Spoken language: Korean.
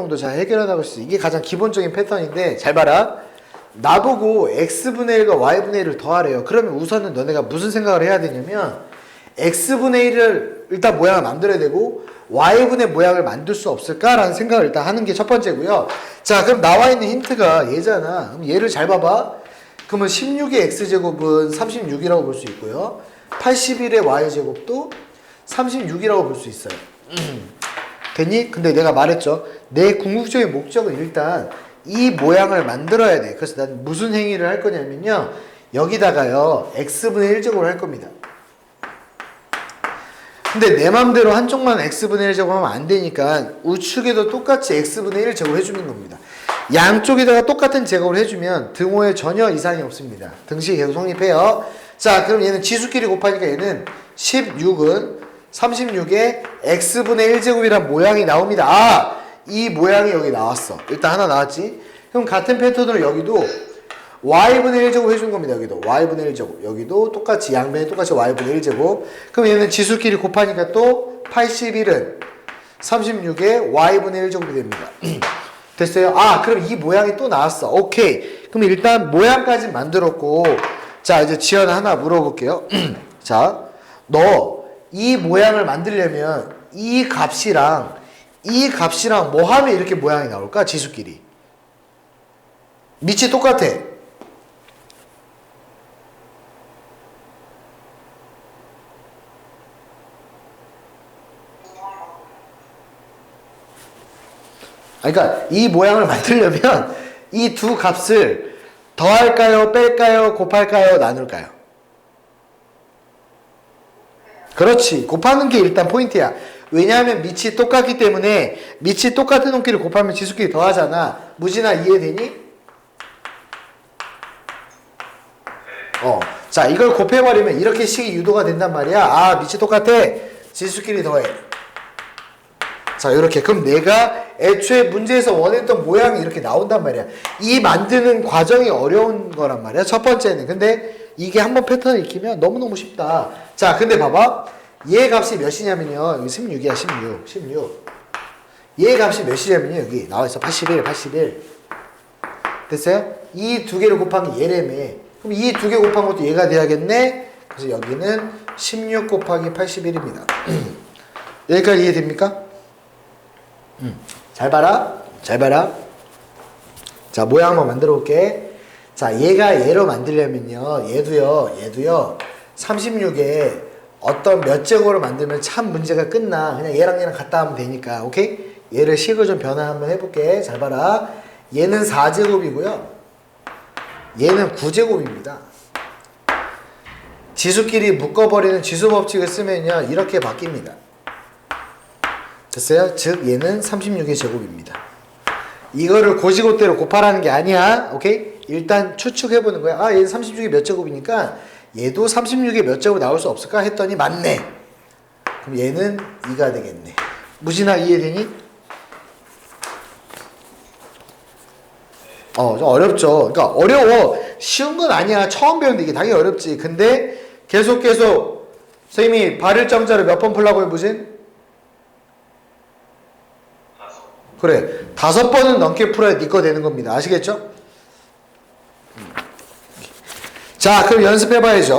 정도 잘 해결해 나갈 수 있어. 이게 가장 기본적인 패턴인데 잘 봐라. 나보고 x분의 1과 y분의 1을 더하래요. 그러면 우선은 너네가 무슨 생각을 해야 되냐면 x분의 1을 일단 모양을 만들어야 되고 y분의 모양을 만들 수 없을까라는 생각을 일단 하는 게 첫 번째고요. 자, 그럼 나와 있는 힌트가 얘잖아. 그럼 얘를 잘 봐봐. 그러면 16의 x제곱은 36이라고 볼 수 있고요. 81의 y제곱도 36이라고 볼 수 있어요. 됐니? 근데 내가 말했죠. 내 궁극적인 목적은 일단 이 모양을 만들어야 돼. 그래서 난 무슨 행위를 할 거냐면요. 여기다가요. x분의 1제곱을 할 겁니다. 근데 내 맘대로 한쪽만 x분의 1제곱 하면 안 되니까 우측에도 똑같이 x분의 1 제곱 해주는 겁니다. 양쪽에다가 똑같은 제곱을 해주면 등호에 전혀 이상이 없습니다. 등식이 계속 성립해요. 자, 그럼 얘는 지수끼리 곱하니까 얘는 16은 36에 x분의 1제곱이란 모양이 나옵니다. 아! 이 모양이 여기 나왔어. 일단 하나 나왔지? 그럼 같은 패턴으로 여기도 y분의 1제곱 해준 겁니다. 여기도 y분의 1제곱. 여기도 똑같이 양변이 똑같이 y분의 1제곱. 그럼 얘는 지수끼리 곱하니까 또 81은 36에 y분의 1제곱이 됩니다. 됐어요? 아, 그럼 이 모양이 또 나왔어. 오케이. 그럼 일단 모양까지 만들었고, 자, 이제 지연 하나 물어볼게요. 자, 너 이 모양을 만들려면 이 값이랑 이 값이랑 뭐 하면 이렇게 모양이 나올까? 지수끼리. 밑이 똑같아. 아, 그러니까 이 모양을 만들려면 이 두 값을 더할까요, 뺄까요, 곱할까요, 나눌까요? 그렇지. 곱하는 게 일단 포인트야. 왜냐하면 밑이 똑같기 때문에 밑이 똑같은 놈끼리 곱하면 지수끼리 더하잖아. 무진아 이해되니? 어. 자, 이걸 곱해버리면 이렇게 식이 유도가 된단 말이야. 아, 밑이 똑같아. 지수끼리 더해. 자, 이렇게. 그럼 내가 애초에 문제에서 원했던 모양이 이렇게 나온단 말이야. 이 만드는 과정이 어려운 거란 말이야. 첫 번째는. 근데 이게 한번 패턴을 익히면 너무너무 쉽다. 자, 근데 봐봐. 얘 값이 몇이냐면요. 여기 16이야, 16. 16. 얘 값이 몇이냐면요. 여기 나와 있어. 81, 81. 됐어요? 이 두 개를 곱한 게 얘래매. 그럼 이 두 개 곱한 것도 얘가 돼야겠네? 그래서 여기는 16 곱하기 81입니다. 여기까지 이해됩니까? 음. 잘 봐라. 잘 봐라. 자, 모양 한번 만들어 볼게. 자, 얘가 얘로 만들려면요. 얘도요. 얘도요. 36에 어떤 몇 제곱을 만들면 참 문제가 끝나. 그냥 얘랑 얘랑 갖다 하면 되니까. 오케이? 얘를 식을 좀 변화 한번 해볼게. 잘 봐라. 얘는 4제곱이고요. 얘는 9제곱입니다. 지수끼리 묶어버리는 지수 법칙을 쓰면요. 이렇게 바뀝니다. 됐어요? 즉 얘는 36의 제곱입니다. 이거를 고지고대로 곱하라는 게 아니야. 오케이? 일단 추측해 보는 거야. 아, 얘는 36이 몇 제곱이니까 얘도 36에 몇 제곱 나올 수 없을까 했더니 맞네. 그럼 얘는 2가 되겠네. 무진아 이해되니? 어, 좀 어렵죠. 그러니까 어려워. 쉬운 건 아니야. 처음 배우는데 이게 당연히 어렵지. 근데 계속 계속 선생님이 발을 정자를 몇 번 풀라고요, 무진? 그래. 다섯 번은 넘게 풀어야 네거 되는 겁니다. 아시겠죠? 자, 그럼 연습해 봐야죠.